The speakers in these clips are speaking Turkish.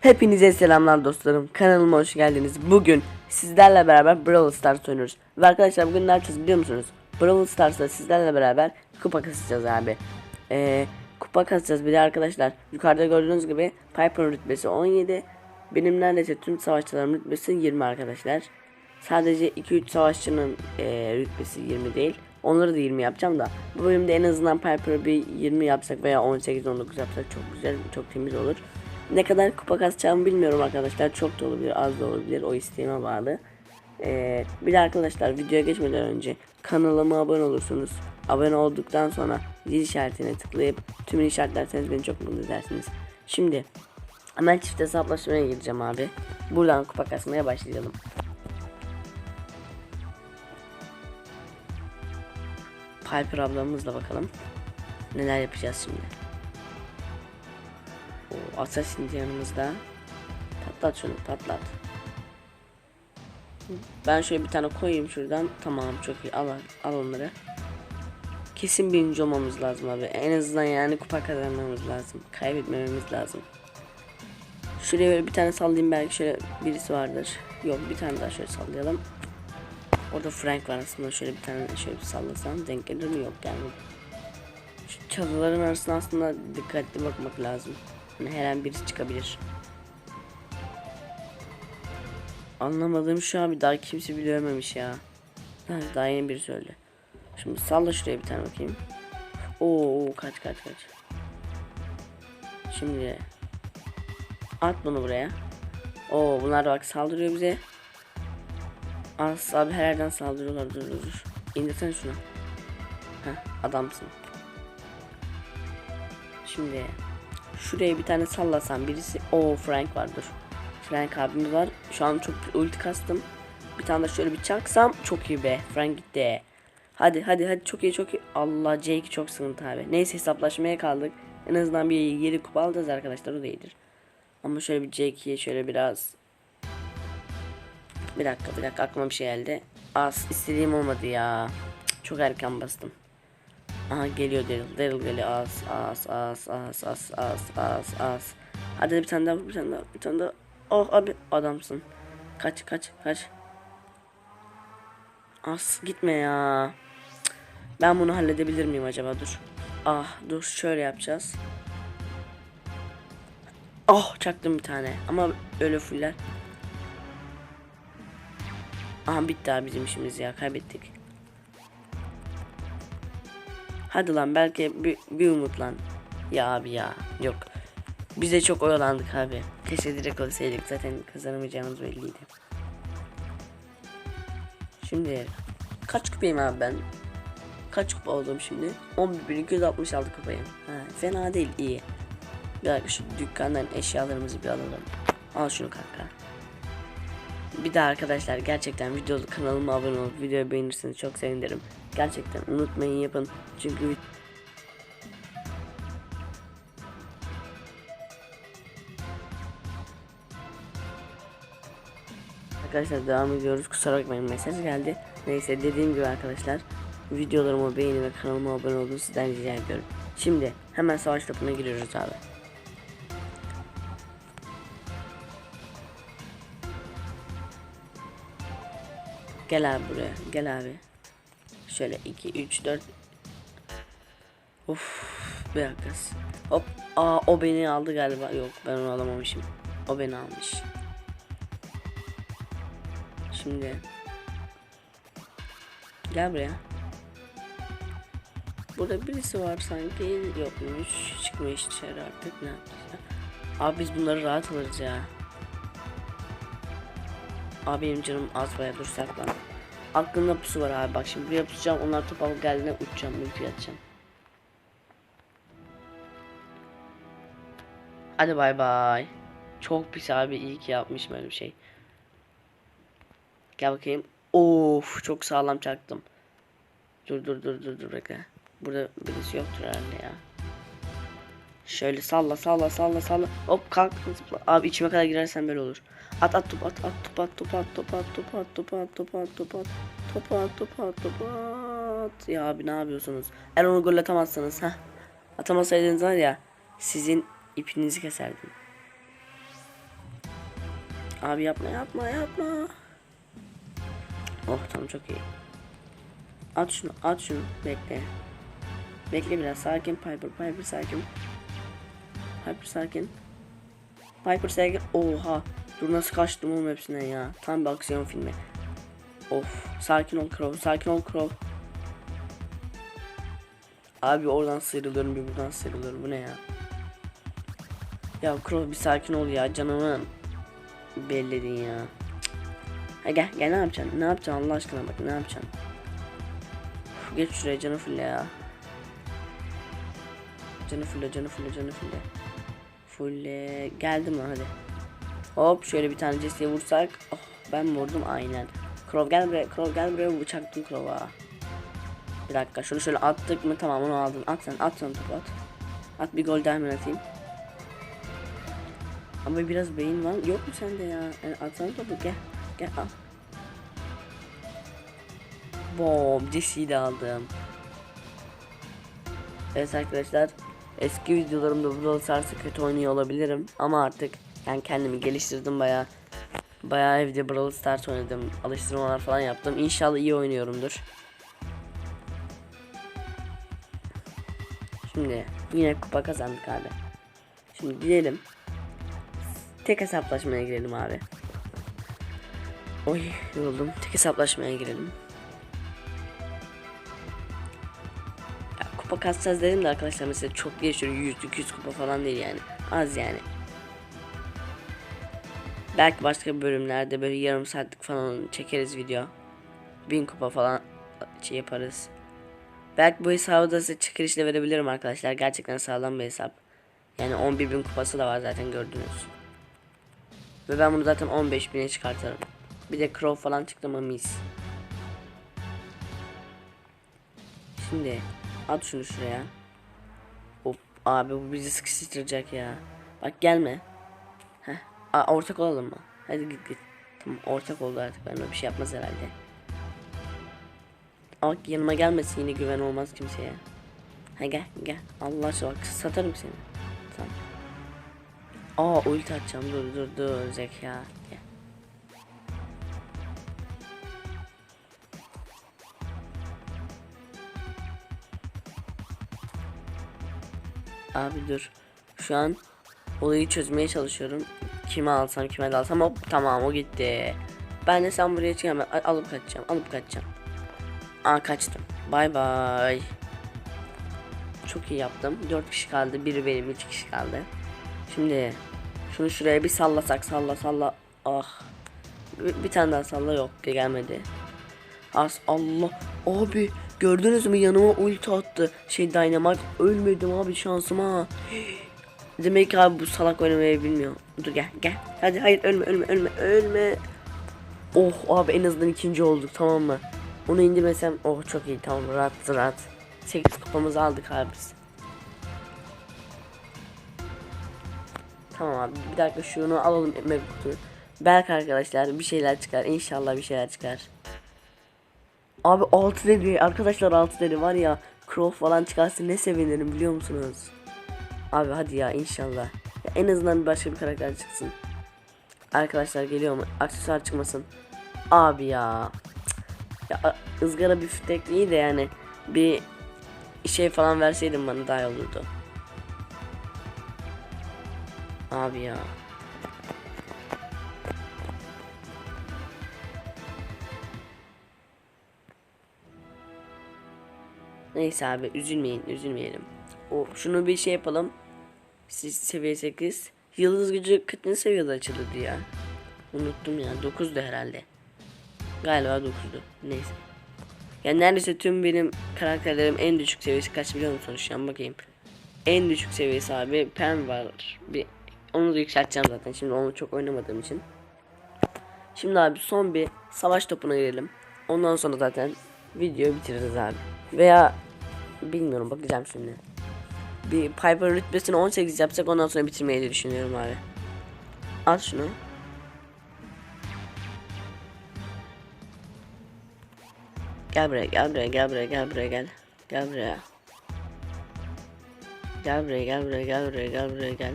Hepinize selamlar dostlarım. Kanalıma hoş geldiniz. Bugün sizlerle beraber Brawl Stars oynuyoruz. Ve arkadaşlar bugün ne yapacağız biliyor musunuz? Brawl Stars'ta sizlerle beraber kupa kasacağız abi. Ee, kupa kasacağız. Bir de arkadaşlar yukarıda gördüğünüz gibi Piper'ın rütbesi 17. Benim neredeyse tüm savaşçılarım rütbesi 20 arkadaşlar. Sadece 2-3 savaşçının e, rütbesi 20 değil. Onları da 20 yapacağım da. Bu bölümde en azından Piper'ı bir 20 yapsak veya 18-19 yapsak çok güzel, çok temiz olur. Ne kadar kupa kasacağımı bilmiyorum arkadaşlar. Çok da olabilir, az da olabilir. O isteğime bağlı. Ee, bir de arkadaşlar videoya geçmeden önce kanalıma abone olursunuz. Abone olduktan sonra zil işaretine tıklayıp tümünü işaretlerseniz beni çok mutlu edersiniz. Şimdi hemen çift hesaplaşmaya gireceğim abi. Buradan kupa kasmaya başlayalım. Piper ablamızla bakalım. Neler yapacağız şimdi. O Assassin yanımızda. Patlat şunu patlat. Ben şöyle bir tane koyayım şuradan. Tamam çok iyi al, al onları. Kesin birinci olmamız lazım abi. En azından yani kupa kazanmamız lazım. Kaybetmememiz lazım. Şuraya böyle bir tane sallayayım belki şöyle birisi vardır. Yok bir tane daha şöyle sallayalım. Orada Frank var aslında şöyle bir tane şöyle bir sallasam denk gelir mi yok gelmedi. Şu çalıların arasına aslında dikkatli bakmak lazım. Hani her an birisi çıkabilir. Anlamadığım şu abi daha kimse bilememiş ya. Ha, daha yeni biri söyledi. Şimdi salla şuraya bir tane bakayım. Oo kaç kaç kaç. Şimdi at bunu buraya. Oo bunlar bak saldırıyor bize. As abi her yerden saldırıyorlar dur dur dur. İndirsene şunu. Heh adamsın. Şimdi şuraya bir tane sallasam birisi o Frank vardır. Frank abimiz var. Şu an çok ulti kastım. Bir tane de şöyle bir çaksam çok iyi be. Frank gitti. Hadi hadi hadi çok iyi çok iyi. Allah Jake çok sıkıntı abi. Neyse hesaplaşmaya kaldık. En azından bir 7 kupa alacağız arkadaşlar o da iyidir. Ama şöyle bir Jake'ye şöyle biraz bir dakika bir dakika aklıma bir şey geldi. Az istediğim olmadı ya. Çok erken bastım. Aha geliyor Daryl. Daryl geliyor. Az az az az az az az az. Hadi bir tane daha bir tane daha bir tane daha. Oh abi adamsın. Kaç kaç kaç. Az gitme ya. Ben bunu halledebilir miyim acaba dur. Ah dur şöyle yapacağız. Oh çaktım bir tane ama öyle fuller. Aha bitti abi bizim işimiz ya kaybettik. Hadi lan belki bir, bir umut lan. Ya abi ya yok. Bize çok oyalandık abi. Keşke direkt olsaydık zaten kazanamayacağımız belliydi. Şimdi kaç kupayım abi ben? Kaç kupa oldum şimdi? 11.266 kupayım. Ha, fena değil iyi. Bir dakika şu dükkandan eşyalarımızı bir alalım. Al şunu kanka. Bir de arkadaşlar gerçekten video kanalıma abone olup videoyu beğenirseniz çok sevinirim. Gerçekten unutmayın yapın. Çünkü Arkadaşlar devam ediyoruz. Kusura bakmayın mesaj geldi. Neyse dediğim gibi arkadaşlar videolarımı beğenin ve kanalıma abone olun sizden rica ediyorum. Şimdi hemen savaş topuna giriyoruz abi. Gel abi buraya. Gel abi. Şöyle 2 3 4 Of bir dakika. Hop. Aa o beni aldı galiba. Yok ben onu alamamışım. O beni almış. Şimdi Gel buraya. Burada birisi var sanki yokmuş. Çıkmış dışarı artık ne yapacağız? Abi biz bunları rahat alırız ya. Abi benim canım az baya dur saklan. Aklımda pusu var abi bak şimdi buraya pusacağım onlar top alıp geldiğinde uçacağım ulti atacağım. Hadi bay bay. Çok pis abi iyi ki yapmışım öyle bir şey. Gel bakayım. Of çok sağlam çaktım. Dur dur dur dur dur bekle. Burada birisi yoktur herhalde ya. Şöyle salla salla salla salla. Hop kalk zıpla. Abi içime kadar girersen böyle olur. At at top at at top at top at top at top at top at top at top at top at top at top at. Ya abi ne yapıyorsunuz? Eğer onu gol atamazsanız ha. Atamasaydınız var ya sizin ipinizi keserdim. Abi yapma yapma yapma. Oh tamam çok iyi. At şunu at şunu bekle. Bekle biraz sakin Piper Piper sakin. Piper sakin. Piper sakin. Oha. Dur nasıl kaçtım oğlum hepsine ya. Tam bir aksiyon filmi. Of sakin ol Crow sakin ol Crow. Abi oradan sıyrılıyorum bir buradan sıyrılıyorum bu ne ya. Ya Crow bir sakin ol ya canımın. Belledin ya. Ha gel gel ne yapacaksın? Ne yapacaksın Allah aşkına bak ne yapacaksın? Uf, geç şuraya canı fulle ya. Canı fulle canı fulle canı fulle. Fulle geldim lan hadi. Hop şöyle bir tane Jesse'ye vursak. Oh ben mi vurdum aynen. Crow gel buraya Crow gel buraya bıçaktım Crow'a. Bir dakika şunu şöyle attık mı tamam onu aldın. At sen at sen topu at. At bir gol hemen atayım. Ama biraz beyin var. Yok mu sende ya? Yani atsana topu gel. Gel al. Bom Jesse'yi de aldım. Evet arkadaşlar. Eski videolarımda Brawl Stars'ı kötü oynuyor olabilirim. Ama artık yani kendimi geliştirdim baya. Baya evde Brawl Stars oynadım. Alıştırmalar falan yaptım. İnşallah iyi oynuyorumdur. Şimdi yine kupa kazandık abi. Şimdi gidelim. Tek hesaplaşmaya girelim abi. Oy yoruldum. Tek hesaplaşmaya girelim. Kupa kasacağız dedim de arkadaşlar mesela çok değil şöyle 100 200 kupa falan değil yani. Az yani. Belki başka bölümlerde böyle yarım saatlik falan çekeriz video. 1000 kupa falan şey yaparız. Belki bu hesabı da size çekilişle verebilirim arkadaşlar. Gerçekten sağlam bir hesap. Yani 11.000 kupası da var zaten gördünüz. Ve ben bunu zaten 15.000'e çıkartırım. Bir de Crow falan çıktı mı mis. Şimdi at şunu şuraya. Hop abi bu bizi sıkıştıracak ya. Bak gelme. Heh. Aa, ortak olalım mı? Hadi git git. Tamam ortak oldu artık ben bir şey yapmaz herhalde. Ama yanıma gelmesin yine güven olmaz kimseye. Ha gel gel. Allah aşkına bak satarım seni. Tamam. Aa ulti atacağım dur dur dur zeka. Gel. Abi dur. Şu an olayı çözmeye çalışıyorum. Kime alsam kime de alsam hop tamam o gitti. Ben de sen buraya çıkacağım alıp kaçacağım alıp kaçacağım. Aa kaçtım. Bay bay. Çok iyi yaptım. 4 kişi kaldı. Biri benim 3 kişi kaldı. Şimdi şunu şuraya bir sallasak salla salla. Ah. Bir, bir tane daha salla yok gelmedi. As Allah. Abi gördünüz mü yanıma ulti attı. Şey Dynamite ölmedim abi şansıma. Demek ki abi bu salak oynamayı bilmiyor. Dur gel gel. Hadi hayır ölme ölme ölme ölme. Oh abi en azından ikinci olduk tamam mı? Onu indirmesem oh çok iyi tamam rahat rahat. 8 kupamızı aldık abi biz. Tamam abi bir dakika şunu alalım ekmek kutuyu. Belki arkadaşlar bir şeyler çıkar. İnşallah bir şeyler çıkar. Abi 6 dedi arkadaşlar 6 dedi var ya Crow falan çıkarsa ne sevinirim biliyor musunuz? Abi hadi ya inşallah. Ya en azından başka bir karakter çıksın. Arkadaşlar geliyor mu? Aksesuar çıkmasın. Abi ya. Ya ızgara bir fütek iyi de yani bir şey falan verseydin bana daha iyi olurdu. Abi ya. Neyse abi üzülmeyin üzülmeyelim. O şunu bir şey yapalım. Siz seviye 8. Yıldız gücü kaçıncı seviyede açılırdı ya? Unuttum ya. 9'du herhalde. Galiba 9'du. Neyse. Yani neredeyse tüm benim karakterlerim en düşük seviyesi kaç biliyor musunuz şu an bakayım. En düşük seviyesi abi Pen var. Bir onu da yükselteceğim zaten. Şimdi onu çok oynamadığım için. Şimdi abi son bir savaş topuna girelim. Ondan sonra zaten videoyu bitiririz abi. Veya bilmiyorum bakacağım şimdi. Bir Piper rütbesini 18 yapsak ondan sonra bitirmeyi de düşünüyorum abi. Al şunu. Gel buraya, gel buraya, gel buraya, gel buraya, gel. Gel buraya. Gel buraya, gel buraya, gel buraya, gel buraya, gel.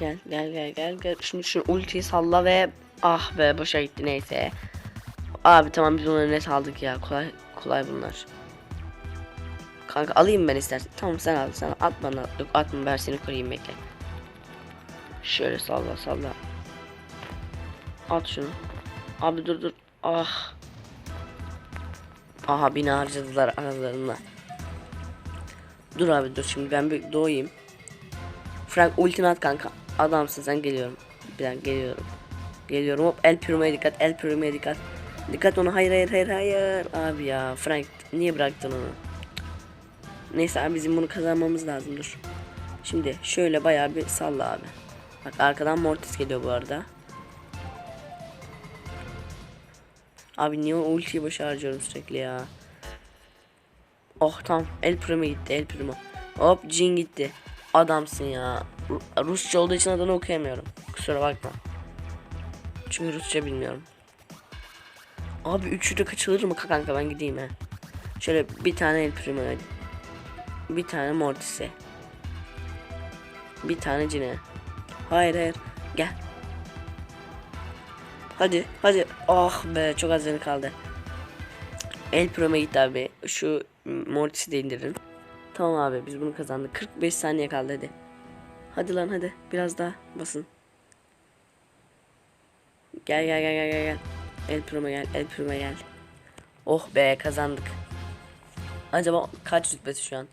Gel gel gel gel gel. Şimdi şu ultiyi salla ve ah be boşa gitti neyse. Abi tamam biz onları net aldık ya. Kolay kolay bunlar. Kanka alayım ben istersen. Tamam sen al sen at bana. Yok atma ben seni koruyayım bekle. Şöyle salla salla. At şunu. Abi dur dur. Ah. Aha beni harcadılar aralarında. Dur abi dur şimdi ben bir doğayım. Frank ultini at kanka. Adamsın sen geliyorum. Bir dakika geliyorum. Geliyorum hop el pürmeye dikkat el pürmeye dikkat. Dikkat ona hayır hayır hayır hayır. Abi ya Frank niye bıraktın onu? Neyse abi bizim bunu kazanmamız lazım dur. Şimdi şöyle bayağı bir salla abi. Bak arkadan Mortis geliyor bu arada. Abi niye o ultiyi boşa harcıyorum sürekli ya. Oh tamam el primo gitti el primo. Hop Jin gitti. Adamsın ya. Ru- Rusça olduğu için adını okuyamıyorum. Kusura bakma. Çünkü Rusça bilmiyorum. Abi üçü de kaçılır mı kanka ben gideyim he. Şöyle bir tane el primo hadi. Bir tane Mortis'e. Bir tane Jin'e. Hayır hayır. Gel. Hadi hadi. Ah be çok az canı kaldı. El Pro'ma gitti abi. Şu Mortis'i de indirin. Tamam abi biz bunu kazandık. 45 saniye kaldı hadi. Hadi lan hadi. Biraz daha basın. Gel gel gel gel gel. gel. El Pro'ma gel. El Pro'ma gel. Oh be kazandık. Acaba kaç rütbesi şu an?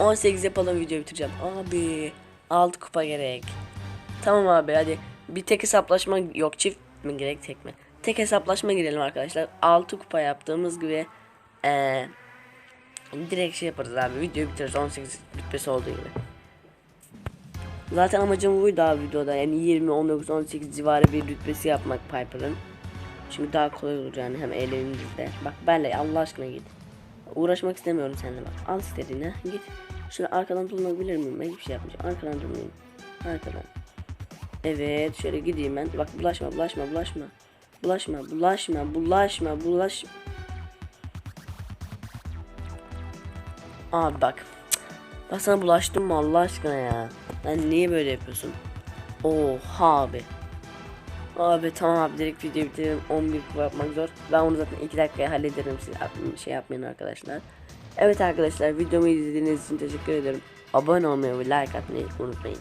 18 yapalım video bitireceğim. Abi 6 kupa gerek. Tamam abi hadi. Bir tek hesaplaşma yok çift mi gerek tek mi? Tek hesaplaşma girelim arkadaşlar. 6 kupa yaptığımız gibi eee direkt şey yaparız abi. Videoyu bitiririz 18 rütbesi olduğu gibi. Zaten amacım buydu abi videoda. Yani 20, 19, 18 civarı bir rütbesi yapmak Piper'ın. Çünkü daha kolay olur yani hem eğleniriz de. Bak benle Allah aşkına git. Uğraşmak istemiyorum seninle bak. Al istediğini git. Şöyle arkadan dolanabilir miyim? Ben hiçbir şey yapmayacağım. Arkadan dolanayım. Arkadan. Evet şöyle gideyim ben. Bak bulaşma bulaşma bulaşma. Bulaşma bulaşma bulaşma bulaş. Abi bak. Bak sana bulaştım mı Allah aşkına ya. Lan niye böyle yapıyorsun? Oha abi. Abi tamam abi direkt video bitirelim 11 kupa yapmak zor. Ben onu zaten 2 dakikaya hallederim siz şey yapmayın arkadaşlar. Evet arkadaşlar videomu izlediğiniz için teşekkür ederim. Abone olmayı ve like atmayı unutmayın.